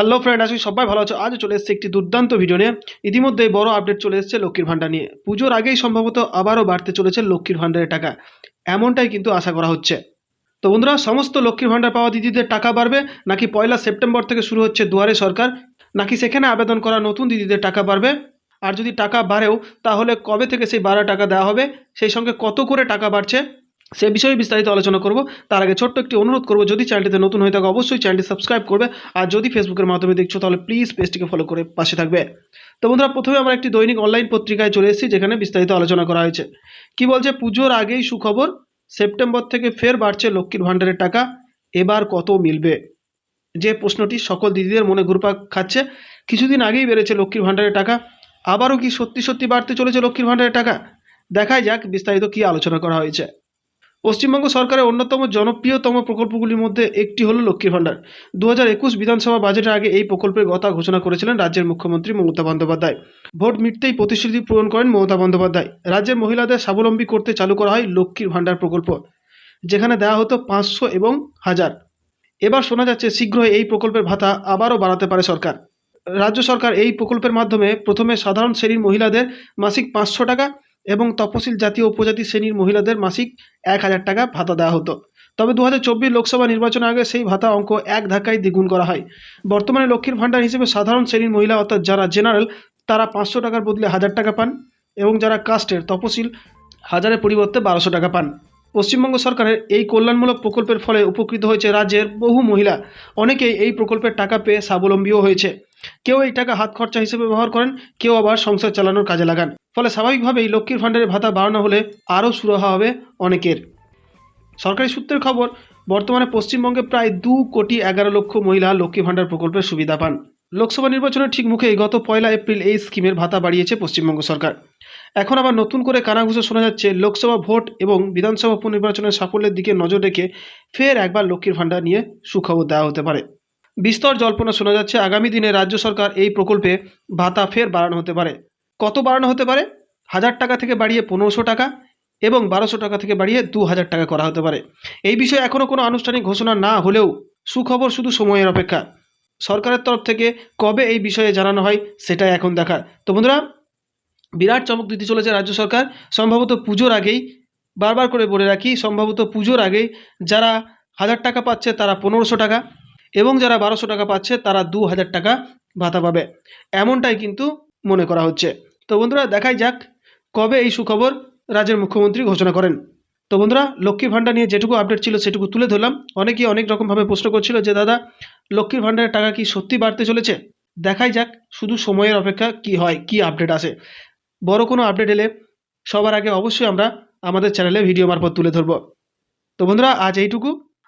Hello friend আজকে সবাই ভালো আছো। আজও চলে এসেছে একটি দুর্দান্ত ভিডিও নিয়ে। ইতিমধ্যে বড় আপডেট চলে এসেছে লক্ষ্মীর ভাণ্ডার নিয়ে। পুজোর আগেই সম্ভবত আবারও বাড়তে চলেছে লক্ষ্মীর ভাণ্ডারের টাকা। এমনটাই কিন্তু আশা করা হচ্ছে। তো বন্ধুরা, সমস্ত লক্ষ্মীর ভাণ্ডার পাওয়া দিদিদের টাকা বাড়বে, নাকি পয়লা সেপ্টেম্বর থেকে শুরু হচ্ছে দুয়ারে সরকার, নাকি সেখানে আবেদন করা নতুন দিদিদের টাকা বাড়বে? আর যদি টাকা বাড়েও, তাহলে কবে থেকে সেই বাড়া টাকা দেওয়া হবে? সেই সঙ্গে কত করে টাকা বাড়ছে? সে বিষয়ে বিস্তারিত আলোচনা করব। তার আগে ছোট্ট একটি অনুরোধ করব, যদি চ্যানেলটিতে নতুন হয়ে থাকে, অবশ্যই চ্যানেলটি সাবস্ক্রাইব করবে। আর যদি ফেসবুকের মাধ্যমে দেখছ, তাহলে প্লিজ পেজটিকে ফলো করে পাশে থাকবে। তো বন্ধুরা, প্রথমে আমরা একটি দৈনিক অনলাইন পত্রিকায় চলে এসেছি, যেখানে বিস্তারিত আলোচনা করা হয়েছে। কি বলছে? পুজোর আগেই সুখবর, সেপ্টেম্বর থেকে ফের বাড়ছে লক্ষ্মীর ভাণ্ডারের টাকা, এবার কত মিলবে? যে প্রশ্নটি সকল দিদিদের মনে ঘুরপাক খাচ্ছে, কিছুদিন আগেই বেড়েছে লক্ষ্মীর ভাণ্ডারের টাকা, আবারও কি সত্যি সত্যি বাড়তে চলেছে লক্ষ্মীর ভাণ্ডারের টাকা? দেখাই যাক বিস্তারিত কি আলোচনা করা হয়েছে। পশ্চিমবঙ্গ সরকারের অন্যতম জনপ্রিয়তম প্রকল্পগুলির মধ্যে একটি হলো লক্ষ্মীর ভাণ্ডার। দু একুশ বিধানসভা বাজেটের আগে এই প্রকল্পের কথা ঘোষণা করেছিলেন রাজ্যের মুখ্যমন্ত্রী মমতা বন্দ্যোপাধ্যায়। ভোট মিটতেই প্রতিশ্রুতি পূরণ করেন মমতা বন্দ্যোপাধ্যায়। রাজ্যের মহিলাদের স্বাবলম্বী করতে চালু করা হয় লক্ষ্মীর ভাণ্ডার প্রকল্প, যেখানে দেওয়া হতো পাঁচশো এবং হাজার। এবার শোনা যাচ্ছে শীঘ্রই এই প্রকল্পের ভাতা আবারও বাড়াতে পারে সরকার। রাজ্য সরকার এই প্রকল্পের মাধ্যমে প্রথমে সাধারণ শ্রেণির মহিলাদের মাসিক পাঁচশো টাকা এবং তপশিল জাতীয় উপজাতি শ্রেণির মহিলাদের মাসিক এক হাজার টাকা ভাতা দেওয়া হতো। তবে দু হাজার চব্বিশ লোকসভা নির্বাচনের আগে সেই ভাতা অঙ্ক এক ধাক্কায় দ্বিগুণ করা হয়। বর্তমানে লক্ষ্মীর ভাণ্ডার হিসেবে সাধারণ শ্রেণির মহিলা অর্থাৎ যারা জেনারেল, তারা পাঁচশো টাকার বদলে হাজার টাকা পান এবং যারা কাস্টের তপশিল হাজারের পরিবর্তে বারোশো টাকা পান। পশ্চিমবঙ্গ সরকারের এই কল্যাণমূলক প্রকল্পের ফলে উপকৃত হয়েছে রাজ্যের বহু মহিলা। অনেকেই এই প্রকল্পের টাকা পেয়ে স্বাবলম্বীও হয়েছে। কেউ এই টাকা হাত খরচা হিসেবে ব্যবহার করেন, কেউ আবার সংসার চালানোর কাজে লাগান। ফলে স্বাভাবিকভাবেই লক্ষ্মীর ভাণ্ডারের ভাতা বাড়ানো হলে আরও সুরাহা হবে অনেকের। সরকারি সূত্রের খবর, বর্তমানে পশ্চিমবঙ্গে প্রায় দু কোটি এগারো লক্ষ মহিলা লক্ষ্মী ভাণ্ডার প্রকল্পের সুবিধা পান। লোকসভা নির্বাচনের ঠিক মুখেই গত পয়লা এপ্রিল এই স্কিমের ভাতা বাড়িয়েছে পশ্চিমবঙ্গ সরকার। এখন আবার নতুন করে কানাঘুষো শোনা যাচ্ছে, লোকসভা ভোট এবং বিধানসভা উপনির্বাচনের সাফল্যের দিকে নজর রেখে ফের একবার লক্ষ্মীর ভাণ্ডার নিয়ে সুখবর দেওয়া হতে পারে। বিস্তর জল্পনা শোনা যাচ্ছে। আগামী দিনে রাজ্য সরকার এই প্রকল্পে ভাতা ফের বাড়ানো হতে পারে। কত বাড়ানো হতে পারে? হাজার টাকা থেকে বাড়িয়ে পনেরোশো টাকা এবং বারোশো টাকা থেকে বাড়িয়ে দু হাজার টাকা করা হতে পারে। এই বিষয়ে এখনও কোনো আনুষ্ঠানিক ঘোষণা না হলেও সুখবর শুধু সময়ের অপেক্ষা। সরকারের তরফ থেকে কবে এই বিষয়ে জানানো হয় সেটাই এখন দেখার। তো বন্ধুরা, বিরাট চমক দিতে চলেছে রাজ্য সরকার। সম্ভবত পুজোর আগেই, বারবার করে বলে রাখি, সম্ভবত পুজোর আগেই যারা হাজার টাকা পাচ্ছে তারা পনেরোশো টাকা এবং যারা বারোশো টাকা পাচ্ছে, তারা দু হাজার টাকা ভাতা পাবে। এমনটাই কিন্তু মনে করা হচ্ছে। তো বন্ধুরা, দেখাই যাক কবে এই সুখবর রাজ্যের মুখ্যমন্ত্রী ঘোষণা করেন। তো বন্ধুরা, লক্ষ্মীর ভাণ্ডার নিয়ে যেটুকু আপডেট ছিল, সেটুকু তুলে ধরলাম। অনেকেই অনেক রকমভাবে প্রশ্ন করছিল যে, দাদা, লক্ষ্মীর ভাণ্ডারের টাকা কি সত্যি বাড়তে চলেছে? দেখাই যাক শুধু সময়ের অপেক্ষা কি হয়, কি আপডেট আসে। বড় কোনো আপডেট এলে সবার আগে অবশ্যই আমরা আমাদের চ্যানেলে ভিডিও মারফত তুলে ধরবো। তো বন্ধুরা, আজ এইটুকু।